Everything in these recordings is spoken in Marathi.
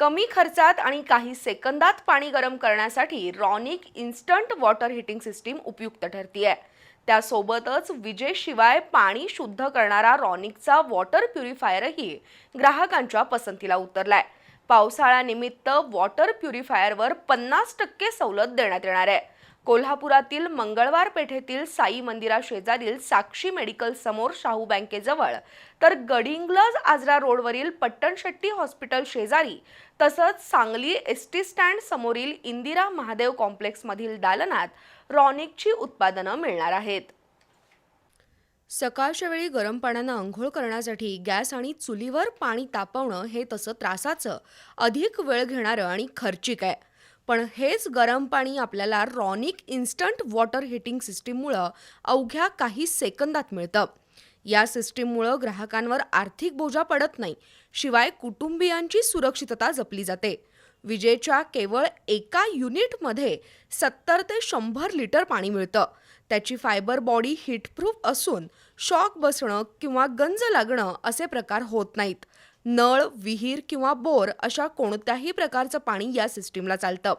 कमी खर्चात आणि काही सेकंदात पाणी गरम करण्यासाठी Ronic instant water heating system उपयुक्त ठरतीये. त्यासोबतच विजेशिवाय पाणी शुद्ध करणारा रॉनिकचा वॉटर प्युरिफायरही ग्राहकांच्या पसंतीला उतरलाय. पावसाळ्यानिमित्त वॉटर प्युरिफायरवर पन्नास टक्के सवलत देण्यात येणार आहे. कोल्हापुरातील मंगळवार पेठेतील साई मंदिरा शेजारील साक्षी मेडिकल समोर शाहू बँकेजवळ. तर गडिंग्लज आजरा रोडवरील पट्टणशेट्टी हॉस्पिटल शेजारी तसंच सांगली एस टी स्टँड समोरील इंदिरा महादेव कॉम्प्लेक्समधील दालनात रॉनिकची उत्पादनं मिळणार आहेत. सकाळच्या वेळी गरम पाण्यानं आंघोळ करण्यासाठी गॅस आणि चुलीवर पाणी तापवणं हे तसं त्रासाचं. अधिक वेळ घेणारं आणि खर्चिक आहे. पण हेच गरम पाणी आपल्याला रॉनिक इन्स्टंट वॉटर हिटिंग सिस्टीममुळं अवघ्या काही सेकंदात मिळतं. या सिस्टीममुळं ग्राहकांवर आर्थिक बोजा पडत नाही शिवाय कुटुंबियांची सुरक्षितता जपली जाते. विजेच्या केवळ एका युनिटमध्ये सत्तर ते शंभर लिटर पाणी मिळतं. त्याची फायबर बॉडी हिटप्रूफ असून शॉक बसणं किंवा गंज लागणं असे प्रकार होत नाहीत. नळ विहीर किंवा बोर अशा कोणत्याही प्रकारचं पाणी या सिस्टीमला चालतं.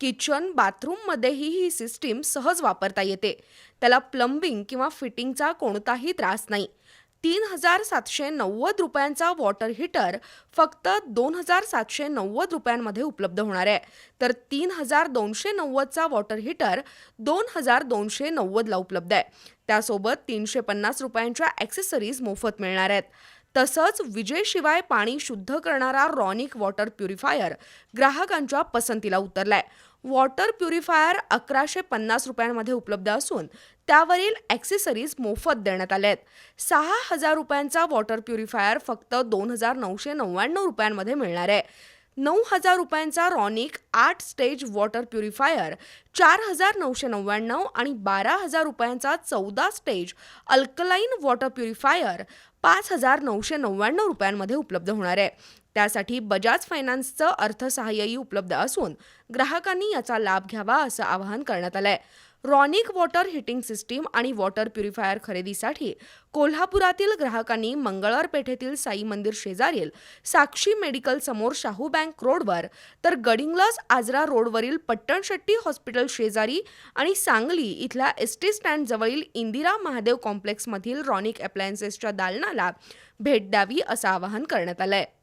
किचन बाथरूममध्येही ही सिस्टीम सहज वापरता येते. त्याला प्लंबिंग किंवा फिटिंगचा कोणताही त्रास नाही. तीन हजार सातशे नव्वद रुपयांचा वॉटर हीटर फक्त दोन हजार सातशे नव्वद रुपयांमध्ये उपलब्ध होणार आहे. तर तीन हजार दोनशे नव्वदचा वॉटर हीटर दोन हजार दोनशे नव्वदला उपलब्ध आहे. त्यासोबत तीनशे पन्नास रुपयांच्या ॲक्सेसरीज मोफत मिळणार आहेत. तसंच विजेशिवाय पाणी शुद्ध करणारा रॉनिक वॉटर प्युरिफायर ग्राहकांच्या पसंतीला उतरलाय. वॉटर प्युरिफायर अकराशे पन्नास रुपयांमध्ये उपलब्ध असून त्यावरील ॲक्सेसरीज मोफत देण्यात आल्या आहेत. सहा हजार रुपयांचा वॉटर प्युरिफायर फक्त दोन हजार नऊशे नव्याण्णव रुपयांमध्ये मिळणार आहे. नऊ हजार रुपयांचा रॉनिक आठ स्टेज वॉटर प्युरिफायर चार हजार नऊशे नव्याण्णव आणि बारा हजार रुपयांचा चौदा स्टेज अल्कलाईन वॉटर प्युरिफायर पाच हजार नऊशे नव्याण्णव रुपयांमध्ये उपलब्ध होणार आहे. त्यासाठी बजाज फायनान्सचं अर्थसहाय्यही उपलब्ध असून ग्राहकांनी याचा लाभ घ्यावा असं आवाहन करण्यात आलं आहे रॉनिक वॉटर हिटिंग सिस्टीम आणि वॉटर प्युरिफायर खरेदीसाठी कोल्हापुरातील ग्राहकांनी मंगळवार पेठेतील साई मंदिर शेजारील साक्षी मेडिकल समोर शाहू बँक रोडवर तर गडिंग्लज आजरा रोडवरील पट्टणशेट्टी हॉस्पिटल शेजारी आणि सांगली इथल्या एस टी स्टँडजवळील इंदिरा महादेव कॉम्प्लेक्समधील रॉनिक अप्लायन्सेसच्या दालनाला भेट द्यावी असं आवाहन करण्यात आलं आहे